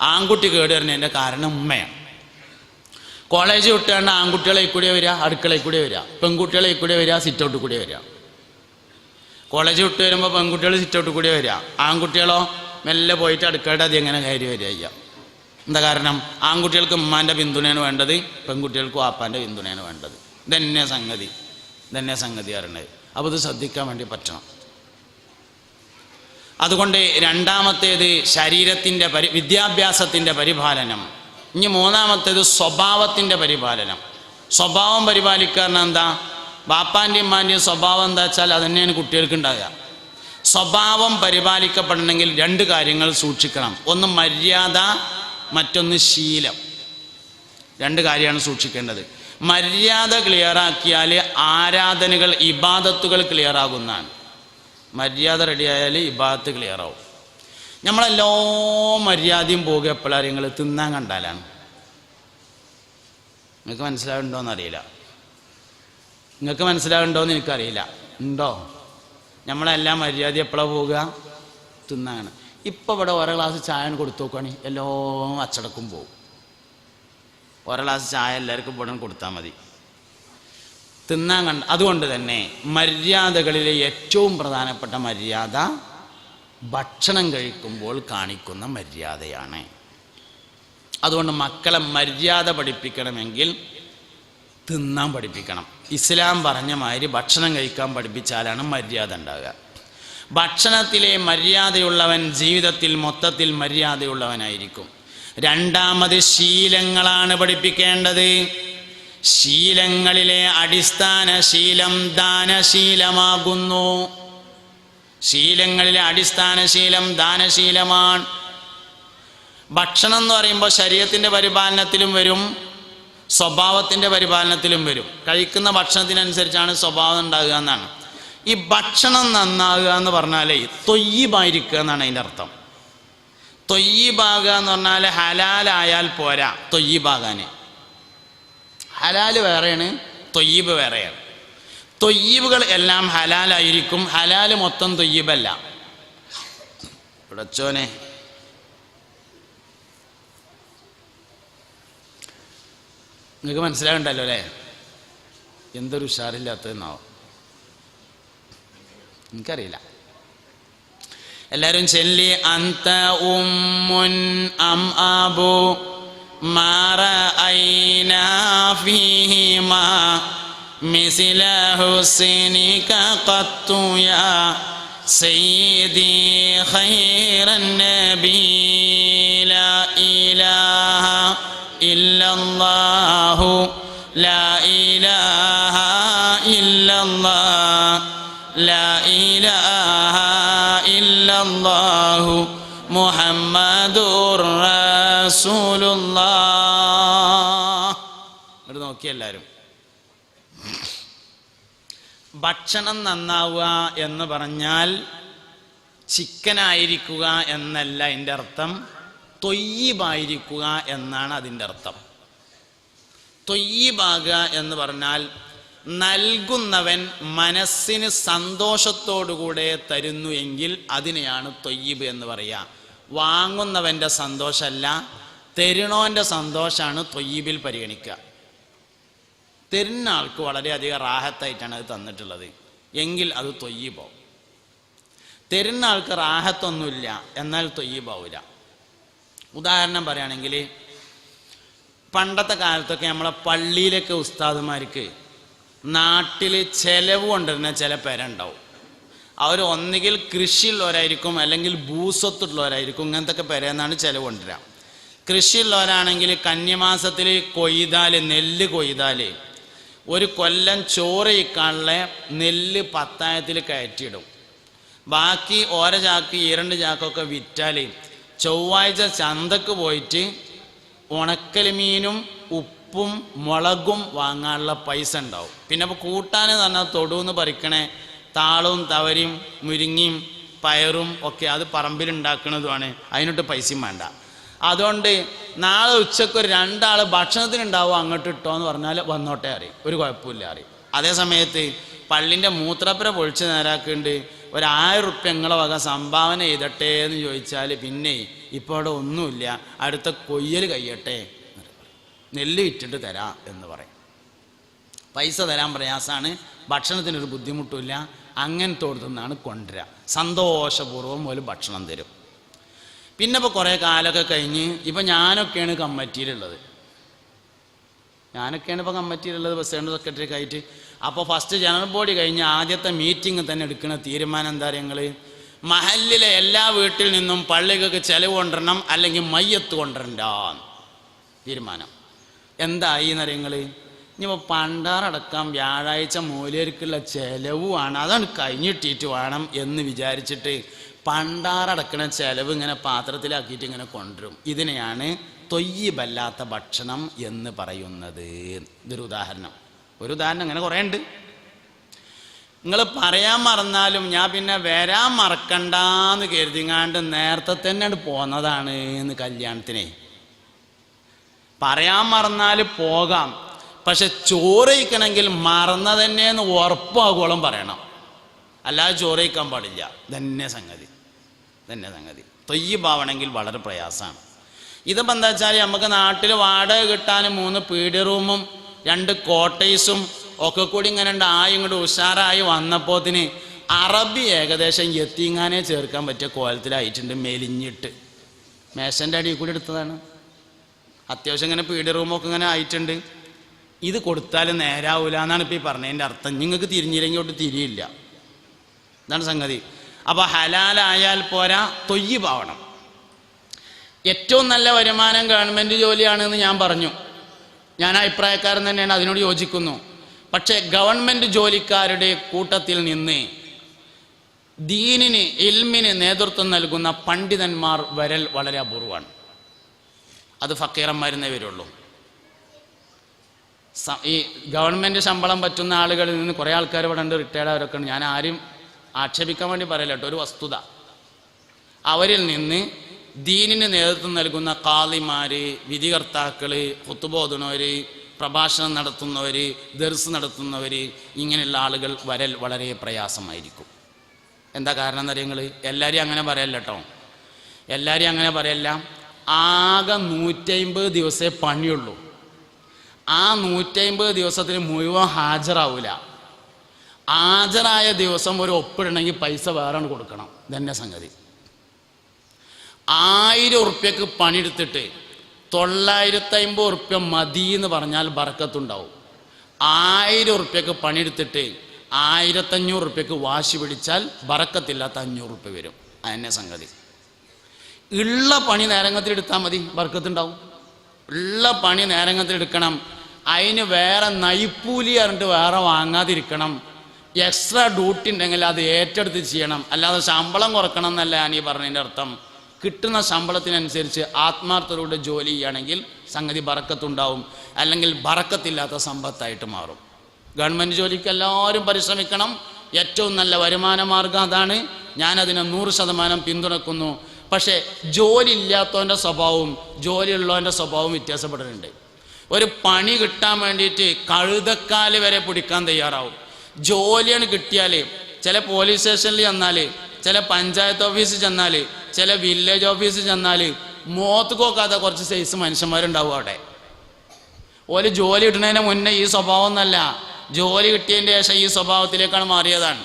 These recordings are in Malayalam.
ആൺകുട്ടി കേട് വരുന്നതിന്റെ കാരണം ഉമ്മയാണ്. കോളേജ് വിട്ടുകൊണ്ട് ആൺകുട്ടികളെ കൂടെ വരിക അടുക്കളയിൽ കൂടെ വരിക. പെൺകുട്ടികളെ കൂടെ വരിക സിറ്റൗട്ടിൽ കൂടെ വരിക. കോളേജ് വിട്ട് വരുമ്പോൾ പെൺകുട്ടികൾ സിറ്റൗട്ടിൽ കൂടെ വരിക. ആൺകുട്ടികളോ മെല്ലെ പോയിട്ട് അടുക്കളയുടെ അത് എങ്ങനെ കയറി വരിക ചെയ്യുക. എന്താ കാരണം? ആൺകുട്ടികൾക്ക് ഉമ്മാന്റെ പിന്തുണയാണ് വേണ്ടത് പെൺകുട്ടികൾക്ക് വാപ്പാന്റെ പിന്തുണയാണ് വേണ്ടത്. ഇതന്നെ സംഗതി? ഇതന്നെ സംഗതി അറിയണത് അപ്പോൾ ഇത് ശ്രദ്ധിക്കാൻ വേണ്ടി പറ്റണം. അതുകൊണ്ട് രണ്ടാമത്തേത് ശരീരത്തിന്റെ പരി വിദ്യാഭ്യാസത്തിന്റെ പരിപാലനം. ഇനി മൂന്നാമത്തേത് സ്വഭാവത്തിന്റെ പരിപാലനം. സ്വഭാവം പരിപാലിക്കാരണം എന്താ? ബാപ്പാന്റെയും ഉമ്മാന്റെയും സ്വഭാവം എന്താ വെച്ചാൽ അത് തന്നെയാണ് കുട്ടികൾക്ക് ഉണ്ടാകുക സ്വഭാവം പരിപാലിക്കപ്പെടണമെങ്കിൽ രണ്ട് കാര്യങ്ങൾ സൂക്ഷിക്കണം. ഒന്ന് മര്യാദ മറ്റൊന്ന് ശീലം. രണ്ട് കാര്യമാണ് സൂക്ഷിക്കേണ്ടത്. മര്യാദ ക്ലിയറാക്കിയാൽ ആരാധനകൾ ഇബാദത്തുകൾ ക്ലിയറാകുന്നതാണ്. മര്യാദ റെഡിയായാൽ ഇബാദത്ത് ക്ലിയറാവും നമ്മളെല്ലോ മര്യാദയും പോകുക എപ്പോഴാണ് നിങ്ങൾ തിന്നാൻ കണ്ടാലാണ്. നിങ്ങൾക്ക് മനസ്സിലാവുണ്ടോയെന്ന് അറിയില്ല നിങ്ങൾക്ക് മനസ്സിലാവുണ്ടോയെന്ന് എനിക്കറിയില്ല. ഉണ്ടോ? നമ്മളെല്ലാം മര്യാദ എപ്പോഴാണ് പോവുക തിന്നാണ് ഇപ്പോൾ ഇവിടെ ഓരോ ഗ്ലാസ് ചായ കൊടുത്തു നോക്കുകയാണെങ്കിൽ എല്ലാം അച്ചടക്കും പോവും ഓരോ ഗ്ലാസ് ചായ എല്ലാവർക്കും ഇവിടെ കൊടുത്താൽ മതി. തിന്നാൻ കണ്ട അതുകൊണ്ട് തന്നെ മര്യാദകളിലെ ഏറ്റവും പ്രധാനപ്പെട്ട മര്യാദ ഭക്ഷണം കഴിക്കുമ്പോൾ കാണിക്കുന്ന മര്യാദയാണ്. അതുകൊണ്ട് മക്കളെ മര്യാദ പഠിപ്പിക്കണമെങ്കിൽ തിന്നാൻ പഠിപ്പിക്കണം. ഇസ്ലാം പറഞ്ഞ മാതിരി ഭക്ഷണം കഴിക്കാൻ പഠിപ്പിച്ചാലാണ് മര്യാദ ഉണ്ടാകുക ഭക്ഷണത്തിലെ മര്യാദയുള്ളവൻ ജീവിതത്തിൽ മൊത്തത്തിൽ മര്യാദയുള്ളവനായിരിക്കും. രണ്ടാമത് ശീലങ്ങളാണ് പഠിപ്പിക്കേണ്ടത്. ശീലങ്ങളിലെ അടിസ്ഥാന ശീലം ദാനശീലമാകുന്നു. ശീലങ്ങളിലെ അടിസ്ഥാന ശീലം ദാനശീലമാണ്. ഭക്ഷണം എന്ന് പറയുമ്പോൾ ശരീരത്തിന്റെ പരിപാലനത്തിലും വരും സ്വഭാവത്തിന്റെ പരിപാലനത്തിലും വരും. കഴിക്കുന്ന ഭക്ഷണത്തിനനുസരിച്ചാണ് സ്വഭാവം ഉണ്ടാകുക എന്നാണ്. ഈ ഭക്ഷണം നന്നാകുക എന്ന് പറഞ്ഞാലേ തൊയ്യബായിരിക്കുക എന്നാണ് അതിന്റെ അർത്ഥം. തൊയ്യബാകുക എന്ന് പറഞ്ഞാൽ ഹലാലായാൽ പോരാ തൊയ്യബാകാൻ. ഹലാൽ വേറെയാണ് തൊയ്യീബ് വേറെയാണ്. തൊയ്യീബുകൾ എല്ലാം ഹലാലായിരിക്കും ഹലാൽ മൊത്തം തൊയ്യീബല്ല. ഇടച്ചോനെ നിങ്ങൾക്ക് മനസ്സിലാകണ്ടല്ലോ അല്ലേ? എന്തൊരു ഉഷാറില്ലാത്തതെന്നാവും. എനിക്കറിയില്ല. എല്ലാവരും ചെല്ലി അന്ത ഉം മുൻ അം അബു ما رأينا فيهما مثل حسنك قط يا سيدي خير النبي. മുഹമ്മദ് എന്നിട്ട് നോക്കി എല്ലാവരും ഭക്ഷണം നന്നാവുക എന്ന് പറഞ്ഞാൽ ചിക്കൻ ആയിരിക്കുക എന്നല്ല എന്റെ അർത്ഥം. തൊയ്യീബായിരിക്കുക എന്നാണ് അതിന്റെ അർത്ഥം. തൊയ്യീബാകുക എന്ന് പറഞ്ഞാൽ നൽകുന്നവൻ മനസ്സിന് സന്തോഷത്തോടുകൂടെ തരുന്നു എങ്കിൽ അതിനെയാണ് തൊയ്യീബ് എന്ന് പറയുക. വാങ്ങുന്നവന്റെ സന്തോഷമല്ല തരുണോന്റെ സന്തോഷമാണ് തൊയ്യീബിൽ പരിഗണിക്കുക. തരുന്ന ആൾക്ക് വളരെയധികം റാഹത്തായിട്ടാണ് അത് തന്നിട്ടുള്ളത്. എങ്കിൽ അത് തൊയ്യബോ തരുന്ന ആൾക്ക് റാഹത്തൊന്നുമില്ല എന്നാൽ തൊയ്യീബാവില്ല ഉദാഹരണം പറയുകയാണെങ്കിൽ പണ്ടത്തെ കാലത്തൊക്കെ നമ്മളെ പള്ളിയിലൊക്കെ ഉസ്താദുമാർക്ക് നാട്ടിൽ ചെലവ് കൊണ്ടിരുന്ന ചില പേരുണ്ടാവും അവർ ഒന്നുകിൽ കൃഷിയുള്ളവരായിരിക്കും അല്ലെങ്കിൽ ഭൂസ്വത്തുള്ളവരായിരിക്കും ഇങ്ങനത്തെ പേരെന്നാണ് ചിലവ് കൊണ്ടുവരിക. കൃഷിയുള്ളവരാണെങ്കിൽ കന്യമാസത്തിൽ കൊയ്താൽ നെല്ല് കൊയ്താൽ ഒരു കൊല്ലം ചോറയിക്കാനുള്ള നെല്ല് പത്തായത്തിൽ കയറ്റിയിടും. ബാക്കി ഓര ചാക്ക് ഇരണ്ട് ചാക്കൊക്കെ വിറ്റാൽ ചൊവ്വാഴ്ച ചന്തക്ക് പോയിട്ട് ഉണക്കൽ മീനും ഉപ്പും മുളകും വാങ്ങാനുള്ള പൈസ ഉണ്ടാവും. പിന്നെ ഇപ്പോൾ കൂട്ടാൻ തന്നെ തൊടുന്ന് പറിക്കണേ താളവും തവരിയും മുരിങ്ങിയും പയറും ഒക്കെ അത് പറമ്പിലുണ്ടാക്കുന്നതുമാണ്. അതിനൊട്ട് പൈസയും വേണ്ട. അതുകൊണ്ട് നാളെ ഉച്ചയ്ക്ക് ഒരു രണ്ടാൾ ഭക്ഷണത്തിനുണ്ടാവും അങ്ങോട്ട് ഇട്ടോ എന്ന് പറഞ്ഞാൽ വന്നോട്ടെ അറിയും ഒരു കുഴപ്പമില്ല അറിയും അതേ സമയത്ത് പള്ളിന്റെ മൂത്രപ്പുര പൊളിച്ച് നേരാക്കുന്നുണ്ട്. ഒരു ആയിരം റുപ്യ നിങ്ങളെ വക സംഭാവന ചെയ്തട്ടെ എന്ന് ചോദിച്ചാൽ പിന്നെ ഇപ്പോൾ അവിടെ ഒന്നുമില്ല. അടുത്ത കൊയ്യൽ കഴിയട്ടെ. നെല്ല് വിറ്റിട്ട് തരാം എന്ന് പറയും. പൈസ തരാൻ പ്രയാസമാണ്. ഭക്ഷണത്തിനൊരു ബുദ്ധിമുട്ടില്ല അങ്ങനത്തെ നിന്നാണ് കൊണ്ടുവരിക സന്തോഷപൂർവം ഒരു ഭക്ഷണം തരും. പിന്നെ ഇപ്പോൾ കുറേ കാലമൊക്കെ കഴിഞ്ഞ് ഇപ്പം ഞാനൊക്കെയാണ് കമ്മിറ്റിയിലുള്ളത്. ഞാനൊക്കെയാണ് ഇപ്പോൾ കമ്മിറ്റിയിലുള്ളത് പ്രസിഡന്റ് സെക്രട്ടറി ആയിട്ട്. അപ്പോൾ ഫസ്റ്റ് ജനറൽ ബോഡി കഴിഞ്ഞ് ആദ്യത്തെ മീറ്റിംഗ് തന്നെ എടുക്കുന്ന തീരുമാനം എന്താ പറയുക മഹലിലെ എല്ലാ വീട്ടിൽ നിന്നും പള്ളികൾക്ക് ചെലവ് കൊണ്ടുവരണം അല്ലെങ്കിൽ മയ്യത്ത് കൊണ്ടുവരണ്ട തീരുമാനം. എന്തായി എന്നറിയങ്ങൾ ഇനിയിപ്പോൾ പണ്ടാറടക്കം വ്യാഴാഴ്ച മൂലർക്കുള്ള ചിലവുമാണ്. അതാണ് കഴിഞ്ഞിട്ടിട്ട് വേണം എന്ന് വിചാരിച്ചിട്ട് പണ്ടാറടക്കണ ചെലവ് ഇങ്ങനെ പാത്രത്തിലാക്കിയിട്ട് ഇങ്ങനെ കൊണ്ടുവരും. ഇതിനെയാണ് തൊയ്യബല്ലാത്ത ഭക്ഷണം എന്ന് പറയുന്നത്. ഇതൊരു ഉദാഹരണം. ഒരു ഉദാഹരണം അങ്ങനെ കുറേ ഉണ്ട് നിങ്ങൾ പറയാൻ മറന്നാലും ഞാൻ പിന്നെ വരാൻ മറക്കണ്ടെന്ന് കരുതിങ്ങാണ്ട് നേരത്തെ തന്നെയാണ് പോന്നതാണ് എന്ന് കല്യാണത്തിനെ. പറയാൻ മറന്നാൽ പോകാം. പക്ഷെ ചോറയിക്കണമെങ്കിൽ മറന്ന തന്നെയെന്ന് ഉറപ്പാകോളം പറയണം. അല്ലാതെ ചോറയിക്കാൻ പാടില്ല. തന്നെ സംഗതി. തന്നെ സംഗതി. തൊയ്യബാവണമെങ്കിൽ വളരെ പ്രയാസമാണ്. ഇതിപ്പോൾ എന്താ വെച്ചാൽ നമുക്ക് നാട്ടിൽ വാടക കിട്ടാൻ മൂന്ന് പീഡി റൂമും രണ്ട് കോട്ടേഴ്സും ഒക്കെ കൂടി ഇങ്ങനെ ആയും ഇങ്ങോട്ട് ഉഷാറായി വന്നപ്പോത്തിന് അറബി ഏകദേശം എത്തിങ്ങാനെ ചേർക്കാൻ പറ്റിയ കോലത്തിലായിട്ടുണ്ട് മെലിഞ്ഞിട്ട്. മേശന്റെ അടിയിൽ കൂടി എടുത്തതാണ്. അത്യാവശ്യം ഇങ്ങനെ പീഡി റൂമൊക്കെ ഇങ്ങനെ ആയിട്ടുണ്ട്. ഇത് കൊടുത്താൽ നേരാവൂല എന്നാണ് ഇപ്പോൾ ഈ പറഞ്ഞതിന്റെ അർത്ഥം നിങ്ങൾക്ക് തിരിഞ്ഞില്ലെങ്കിൽ ഒട്ട് തിരിയില്ല. ഇതാണ് സംഗതി. അപ്പോൾ ഹലാലായാൽ പോരാ തൊയ്യ് ഏറ്റവും നല്ല വരുമാനം ഗവൺമെന്റ് ജോലിയാണെന്ന് ഞാൻ പറഞ്ഞു. ഞാൻ അഭിപ്രായക്കാരൻ തന്നെയാണ് അതിനോട് യോജിക്കുന്നു. പക്ഷേ ഗവൺമെന്റ് ജോലിക്കാരുടെ കൂട്ടത്തിൽ നിന്ന് ദീനിന് ഇൽമിന് നേതൃത്വം നൽകുന്ന പണ്ഡിതന്മാർ വരൽ വളരെ അപൂർവമാണ്. അത് ഫക്കീറന്മാരുന്നേ വരുള്ളൂ. ഈ ഗവൺമെന്റ് ശമ്പളം പറ്റുന്ന ആളുകളിൽ നിന്ന് കുറേ ആൾക്കാർ ഇവിടെ ഉണ്ട് റിട്ടയർഡ് അവരൊക്കെ ഉണ്ട്. ഞാൻ ആരും ആക്ഷേപിക്കാൻ വേണ്ടി പറയില്ല കേട്ടോ ഒരു വസ്തുത. അവരിൽ നിന്ന് ദീനിന് നേതൃത്വം നൽകുന്ന കാളിമാര് വിധികർത്താക്കൾ കുത്തുബോധനവര് പ്രഭാഷണം നടത്തുന്നവര് ദർസ് നടത്തുന്നവര് ഇങ്ങനെയുള്ള ആളുകൾ വരൽ വളരെ പ്രയാസമായിരിക്കും. എന്താ കാരണം എന്നറിയങ്ങൾ എല്ലാവരും അങ്ങനെ പറയല്ല കേട്ടോ. എല്ലാവരും അങ്ങനെ പറയല്ല. ആകെ നൂറ്റമ്പത് ദിവസമേ പണിയുള്ളൂ. ആ നൂറ്റമ്പത് ദിവസത്തിന് മുഴുവൻ ഹാജരാവില്ല ഹാജരായ ദിവസം ഒരു ഒപ്പിടണമെങ്കിൽ പൈസ വേറെ കൊടുക്കണം. ഇതന്നെ സംഗതി. ആയിരം ഉറുപ്യക്ക് പണിയെടുത്തിട്ട് തൊള്ളായിരത്തി അമ്പത് ഉറുപ്യ മതി എന്ന് പറഞ്ഞാൽ ബറക്കത്തുണ്ടാവും ആയിരം ഉറുപ്യക്ക് പണിയെടുത്തിട്ട് ആയിരത്തഞ്ഞൂറ് ഉറുപ്യക്ക് വാശി പിടിച്ചാൽ ബറക്കത്തില്ലാത്ത അഞ്ഞൂറ് ഉറുപ്യ വരും. അതന്നെ സംഗതി. ഉള്ള പണി നേരങ്ങത്തിൽ എടുത്താൽ മതി ബർക്കത്തുണ്ടാവും. ഉള്ള പണി നേരങ്ങത്തിൽ എടുക്കണം അതിന് വേറെ നൈപ്പൂലി പറഞ്ഞിട്ട് വേറെ വാങ്ങാതിരിക്കണം. എക്സ്ട്രാ ഡ്യൂട്ടി ഉണ്ടെങ്കിൽ അത് ഏറ്റെടുത്ത് ചെയ്യണം. അല്ലാതെ ശമ്പളം കുറക്കണം എന്നല്ല ഞാൻ ഈ പറഞ്ഞതിന്റെ അർത്ഥം. കിട്ടുന്ന ശമ്പളത്തിനനുസരിച്ച് ആത്മാർത്ഥതയോടെ ജോലി ചെയ്യുകയാണെങ്കിൽ സംഗതി ബറക്കത്തുണ്ടാവും. അല്ലെങ്കിൽ ബറക്കത്തില്ലാത്ത സമ്പത്തായിട്ട് മാറും. ഗവൺമെന്റ് ജോലിക്ക് എല്ലാവരും പരിശ്രമിക്കണം. ഏറ്റവും നല്ല വരുമാന മാർഗം അതാണ്. ഞാനതിനെ നൂറ് ശതമാനം പിന്തുണക്കുന്നു. പക്ഷേ ജോലി ഇല്ലാത്തവന്റെ സ്വഭാവവും ജോലിയുള്ളവന്റെ സ്വഭാവവും വ്യത്യാസപ്പെടുന്നുണ്ട് ഒരു പണി കിട്ടാൻ വേണ്ടിയിട്ട് കഴുതക്കാൽ വരെ പിടിക്കാൻ തയ്യാറാവും. ജോലിയാണ് കിട്ടിയാൽ ചില പോലീസ് സ്റ്റേഷനിൽ ചെന്നാൽ ചില പഞ്ചായത്ത് ഓഫീസിൽ ചെന്നാൽ ചില വില്ലേജ് ഓഫീസിൽ ചെന്നാൽ മോത്ത് കോക്കാത്ത കുറച്ച് സൈസ് മനുഷ്യന്മാരുണ്ടാവും അവിടെ. ഓൽ ജോലി കിട്ടുന്നതിന് മുന്നേ ഈ സ്വഭാവം ഒന്നല്ല. ജോലി കിട്ടിയതിന്റെ ശേഷം ഈ സ്വഭാവത്തിലേക്കാണ് മാറിയതാണ്.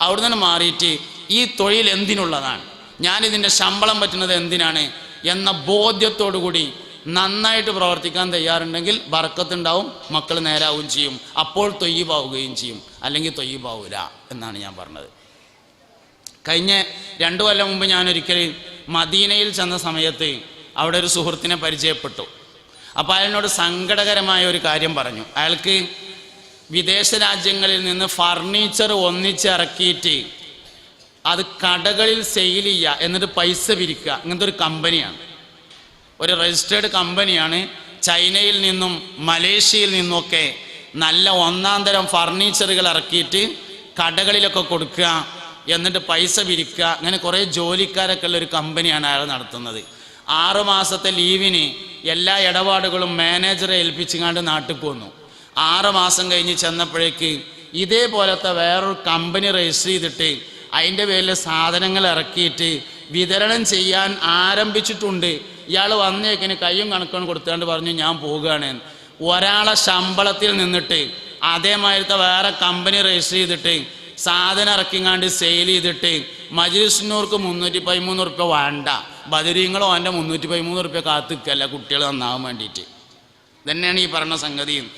അവിടെ നിന്ന് മാറിയിട്ട് ഈ തൊഴിൽ എന്തിനുള്ളതാണ്? ഞാനിതിന്റെ ശമ്പളം പറ്റുന്നത് എന്തിനാണ്? എന്ന ബോധ്യത്തോടു കൂടി നന്നായിട്ട് പ്രവർത്തിക്കാൻ തയ്യാറുണ്ടെങ്കിൽ ബർക്കത്തുണ്ടാവും മക്കൾ നേരാവുകയും ചെയ്യും. അപ്പോൾ തൊയ്യബാവുകയും ചെയ്യും. അല്ലെങ്കിൽ തൊയ്യബാവൂല എന്നാണ് ഞാൻ പറഞ്ഞത്. കഴിഞ്ഞ രണ്ടു കൊല്ലം മുമ്പ് ഞാൻ ഒരിക്കൽ മദീനയിൽ ചെന്ന സമയത്ത് അവിടെ ഒരു സുഹൃത്തിനെ പരിചയപ്പെട്ടു. അപ്പോൾ അയാളിനോട് സങ്കടകരമായ ഒരു കാര്യം പറഞ്ഞു. അയാൾക്ക് വിദേശ രാജ്യങ്ങളിൽ നിന്ന് ഫർണിച്ചർ ഒന്നിച്ചിറക്കിയിട്ട് അത് കടകളിൽ സെയിൽ ചെയ്യുക എന്നിട്ട് പൈസ പിരിക്കുക ഇങ്ങനത്തെ ഒരു കമ്പനിയാണ്. ഒരു രജിസ്റ്റേർഡ് കമ്പനിയാണ് ചൈനയിൽ നിന്നും മലേഷ്യയിൽ നിന്നൊക്കെ നല്ല ഒന്നാം തരം ഫർണിച്ചറുകൾ ഇറക്കിയിട്ട് കടകളിലൊക്കെ കൊടുക്കുക എന്നിട്ട് പൈസ പിരിക്കുക അങ്ങനെ കുറേ ജോലിക്കാരൊക്കെ ഉള്ള ഒരു കമ്പനിയാണ് അയാൾ നടത്തുന്നത്. ആറു മാസത്തെ ലീവിന് എല്ലാ ഇടപാടുകളും മാനേജറെ ഏൽപ്പിച്ചുകൊണ്ട് നാട്ടിൽ പോന്നു. ആറ് മാസം കഴിഞ്ഞ് ചെന്നപ്പോഴേക്ക് ഇതേപോലത്തെ വേറൊരു കമ്പനി രജിസ്റ്റർ ചെയ്തിട്ട് അതിന്റെ പേരിൽ സാധനങ്ങൾ ഇറക്കിയിട്ട് വിതരണം ചെയ്യാൻ ആരംഭിച്ചിട്ടുണ്ട്. ഇയാൾ വന്നേക്കിന് കയ്യും കണക്കും കൊടുത്താണ്ട് പറഞ്ഞു ഞാൻ പോവുകയാണ്. ഒരാളെ ശമ്പളത്തിൽ നിന്നിട്ട് അതേമാതിരത്തെ വേറെ കമ്പനി രജിസ്റ്റർ ചെയ്തിട്ട് സാധനം ഇറക്കിങ്ങാണ്ട് സെയിൽ ചെയ്തിട്ട് മജിലിസിനൂർക്ക് മുന്നൂറ്റി പതിമൂന്ന് റുപ്യ വേണ്ട. ബദരീങ്ങളോ അവന്റെ മുന്നൂറ്റി പതിമൂന്ന് റുപ്യ കാത്തിക്കല്ല കുട്ടികൾ നന്നാവാൻ വേണ്ടിയിട്ട്. തന്നെയാണ് ഈ പറഞ്ഞ സംഗതിയും